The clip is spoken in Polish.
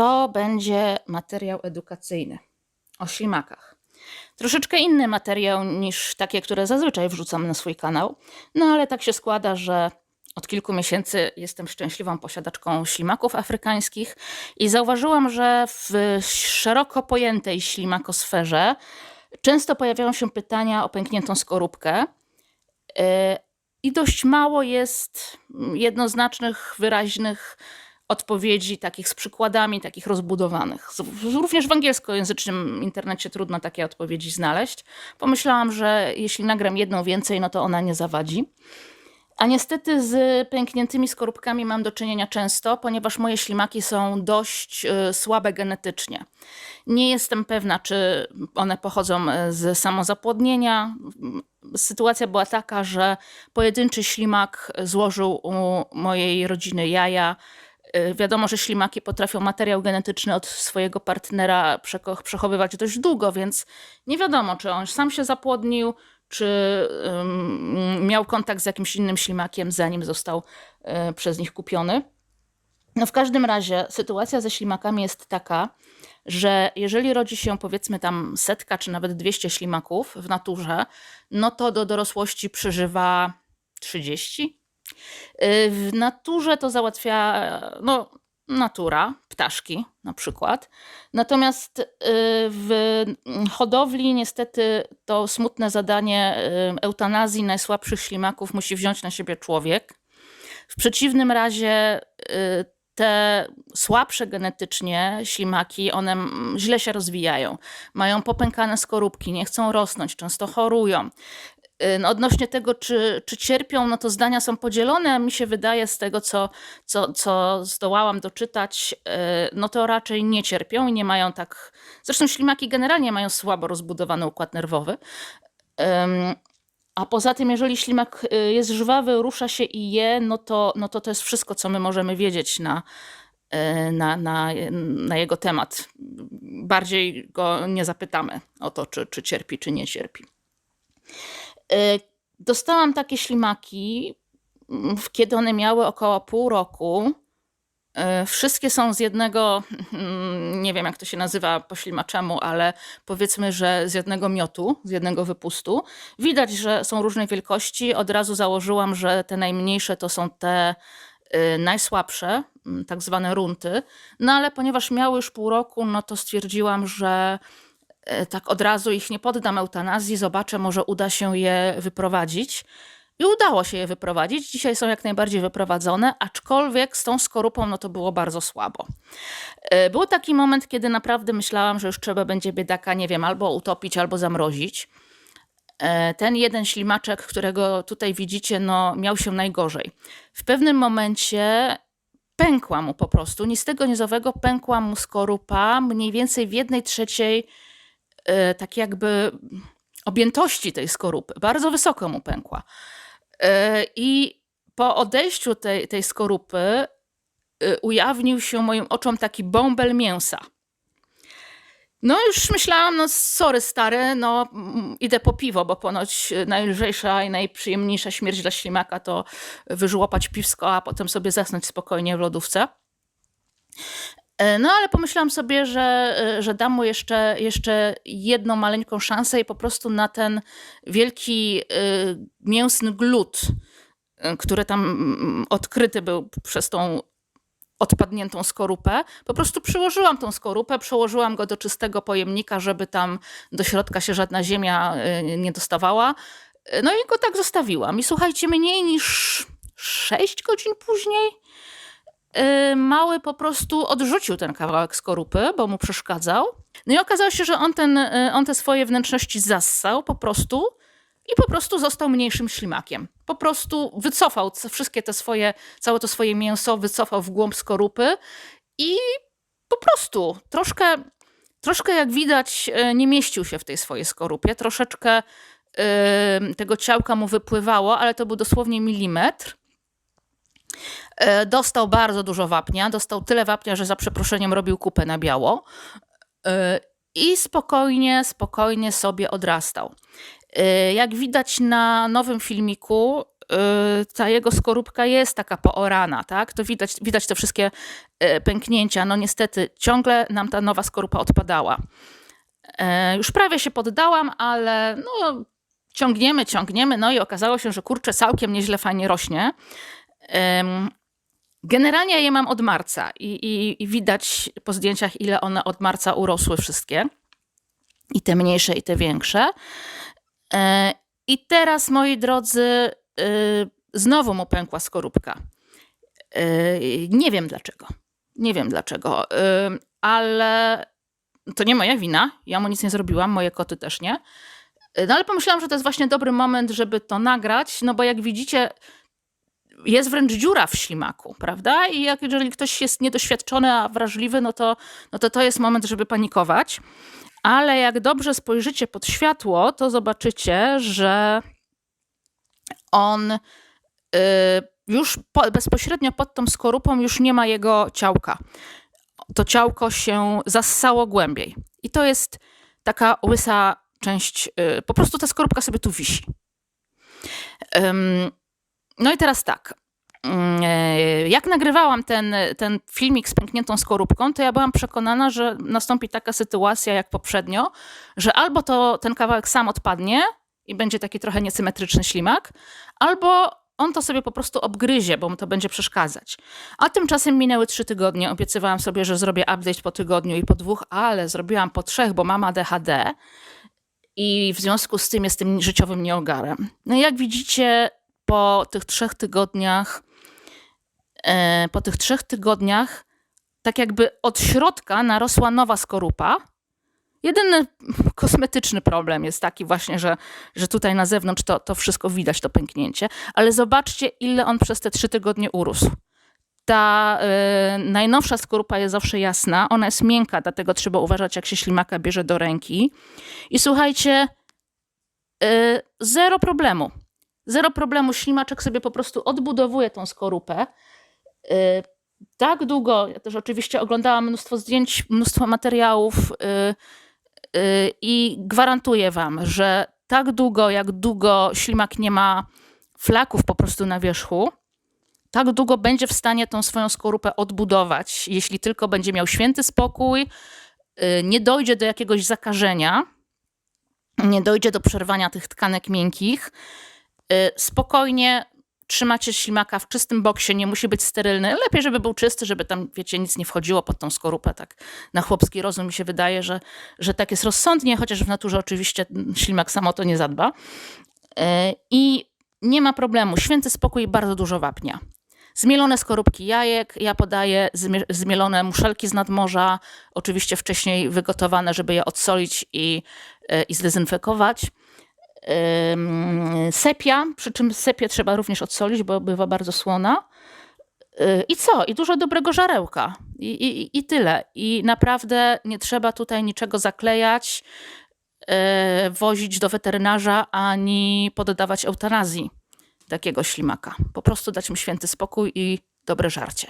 to będzie materiał edukacyjny o ślimakach. Troszeczkę inny materiał niż takie, które zazwyczaj wrzucam na swój kanał, no ale tak się składa, że od kilku miesięcy jestem szczęśliwą posiadaczką ślimaków afrykańskich i zauważyłam, że w szeroko pojętej ślimakosferze często pojawiają się pytania o pękniętą skorupkę. Yy, I dość mało jest jednoznacznych, wyraźnych odpowiedzi, takich z przykładami, takich rozbudowanych. Również w angielskojęzycznym internecie trudno takie odpowiedzi znaleźć. Pomyślałam, że jeśli nagram jedną więcej, no to ona nie zawadzi. A niestety z pękniętymi skorupkami mam do czynienia często, ponieważ moje ślimaki są dość y, słabe genetycznie. Nie jestem pewna, czy one pochodzą y, z samozapłodnienia. Sytuacja była taka, że pojedynczy ślimak złożył u mojej rodziny jaja. Y, Wiadomo, że ślimaki potrafią materiał genetyczny od swojego partnera przechowywać dość długo, więc nie wiadomo, czy on sam się zapłodnił, czy ym, miał kontakt z jakimś innym ślimakiem, zanim został y, przez nich kupiony. No w każdym razie sytuacja ze ślimakami jest taka, że jeżeli rodzi się powiedzmy tam setka czy nawet 200 ślimaków w naturze, no to do dorosłości przeżywa 30. Y, W naturze to załatwia no, natura, ptaszki na przykład. Natomiast y, w hodowli niestety to smutne zadanie y, eutanazji najsłabszych ślimaków musi wziąć na siebie człowiek. W przeciwnym razie te słabsze genetycznie ślimaki, one źle się rozwijają. Mają popękane skorupki, nie chcą rosnąć, często chorują. Y, No odnośnie tego, czy, czy cierpią, no to zdania są podzielone. Mi się wydaje z tego, co, co, co zdołałam doczytać, y, no to raczej nie cierpią i nie mają tak. Zresztą ślimaki generalnie mają słabo rozbudowany układ nerwowy. A poza tym, jeżeli ślimak y, jest żwawy, rusza się i je, no to, no to to jest wszystko, co my możemy wiedzieć na, na, na, na jego temat. Bardziej go nie zapytamy o to, czy, czy cierpi, czy nie cierpi. Y, Dostałam takie ślimaki, kiedy one miały około pół roku. Y, Wszystkie są z jednego, nie wiem jak to się nazywa po ślimaczemu, ale powiedzmy, że z jednego miotu, z jednego wypustu. Widać, że są różnej wielkości. Od razu założyłam, że te najmniejsze to są te y, najsłabsze, mm, tak zwane runty. No ale ponieważ miały już pół roku, no to stwierdziłam, że tak od razu ich nie poddam eutanazji, zobaczę, może uda się je wyprowadzić. I udało się je wyprowadzić. Dzisiaj są jak najbardziej wyprowadzone, aczkolwiek z tą skorupą no to było bardzo słabo. E, Był taki moment, kiedy naprawdę myślałam, że już trzeba będzie biedaka, nie wiem, albo utopić, albo zamrozić. E, Ten jeden ślimaczek, którego tutaj widzicie, no miał się najgorzej. W pewnym momencie pękła mu po prostu, ni z tego pękła mu skorupa mniej więcej w jednej trzeciej e, tak jakby objętości tej skorupy. Bardzo wysoko mu pękła. E, I po odejściu tej, tej skorupy e, ujawnił się moim oczom taki bąbel mięsa. No już myślałam, no sorry stary, no mm, idę po piwo, bo ponoć najlżejsza i najprzyjemniejsza śmierć dla ślimaka to wyżłopać piwsko, a potem sobie zasnąć spokojnie w lodówce. E, No ale pomyślałam sobie, że, e, że dam mu jeszcze, jeszcze jedną maleńką szansę i po prostu na ten wielki y, mięsny glut, który tam odkryty był przez tą odpadniętą skorupę, po prostu przyłożyłam tą skorupę, przełożyłam go do czystego pojemnika, żeby tam do środka się żadna ziemia nie dostawała. No i go tak zostawiłam. I słuchajcie, mniej niż 6 godzin później mały po prostu odrzucił ten kawałek skorupy, bo mu przeszkadzał. No i okazało się, że on, ten, y, on te swoje wnętrzności zassał po prostu i po prostu został mniejszym ślimakiem. Po prostu wycofał wszystkie te swoje, całe to swoje mięso, wycofał w głąb skorupy i po prostu troszkę, troszkę jak widać, y, nie mieścił się w tej swojej skorupie. Troszeczkę y, tego ciałka mu wypływało, ale to był dosłownie milimetr. E, Dostał bardzo dużo wapnia, dostał tyle wapnia, że za przeproszeniem robił kupę na biało. E, I spokojnie, spokojnie sobie odrastał. E, Jak widać na nowym filmiku, ta jego skorupka jest taka poorana, tak? To widać, widać te wszystkie pęknięcia. No niestety ciągle nam ta nowa skorupa odpadała. Już prawie się poddałam, ale no, ciągniemy, ciągniemy. No i okazało się, że kurczę, całkiem nieźle fajnie rośnie. Generalnie je mam od marca i, i, i widać po zdjęciach, ile one od marca urosły wszystkie. I te mniejsze, i te większe. E, I teraz, moi drodzy, y, znowu mu pękła skorupka. Y, Nie wiem dlaczego. Nie wiem dlaczego, y, ale to nie moja wina. Ja mu nic nie zrobiłam, moje koty też nie. No ale pomyślałam, że to jest właśnie dobry moment, żeby to nagrać, no bo jak widzicie, jest wręcz dziura w ślimaku, prawda? I jak, jeżeli ktoś jest niedoświadczony, a wrażliwy, no to, no to to jest moment, żeby panikować. Ale jak dobrze spojrzycie pod światło, to zobaczycie, że on y, już po, bezpośrednio pod tą skorupą już nie ma jego ciałka. To ciałko się zassało głębiej. I to jest taka łysa część, y, po prostu ta skorupka sobie tu wisi. No i teraz tak. Mm, e, Jak nagrywałam ten, ten filmik z pękniętą skorupką, to ja byłam przekonana, że nastąpi taka sytuacja jak poprzednio, że albo to ten kawałek sam odpadnie i będzie taki trochę niesymetryczny ślimak, albo on to sobie po prostu obgryzie, bo mu to będzie przeszkadzać. A tymczasem minęły trzy tygodnie. Obiecywałam sobie, że zrobię update po tygodniu i po dwóch, ale zrobiłam po trzech, bo mam ADHD i w związku z tym jestem życiowym nieogarem. No jak widzicie, po tych trzech tygodniach, e, po tych trzech tygodniach, tak jakby od środka narosła nowa skorupa. Jedyny kosmetyczny problem jest taki właśnie, że, że tutaj na zewnątrz to, to wszystko widać, to pęknięcie, ale zobaczcie, ile on przez te trzy tygodnie urósł. Ta e, najnowsza skorupa jest zawsze jasna, ona jest miękka, dlatego trzeba uważać, jak się ślimaka bierze do ręki. I słuchajcie, e, zero problemu. Zero problemu, ślimaczek sobie po prostu odbudowuje tą skorupę. Yy, Tak długo, ja też oczywiście oglądałam mnóstwo zdjęć, mnóstwo materiałów yy, yy, i gwarantuję wam, że tak długo, jak długo ślimak nie ma flaków po prostu na wierzchu, tak długo będzie w stanie tą swoją skorupę odbudować, jeśli tylko będzie miał święty spokój, nie dojdzie do jakiegoś zakażenia, nie dojdzie do przerwania tych tkanek miękkich, Y, spokojnie trzymacie ślimaka w czystym boksie, nie musi być sterylny. Lepiej, żeby był czysty, żeby tam, wiecie, nic nie wchodziło pod tą skorupę. Tak na chłopski rozum mi się wydaje, że, że tak jest rozsądnie, chociaż w naturze oczywiście ślimak samo to nie zadba. Y, I nie ma problemu. Święty spokój bardzo dużo wapnia. Zmielone skorupki jajek, ja podaję zmie- zmielone muszelki z nadmorza, oczywiście wcześniej wygotowane, żeby je odsolić i, y, i zdezynfekować sepia, przy czym sepię trzeba również odsolić, bo bywa bardzo słona. Yy, I co? I dużo dobrego żarełka. I, i, I tyle. I naprawdę nie trzeba tutaj niczego zaklejać, yy, wozić do weterynarza, ani poddawać eutanazji takiego ślimaka. Po prostu dać mu święty spokój i dobre żarcie.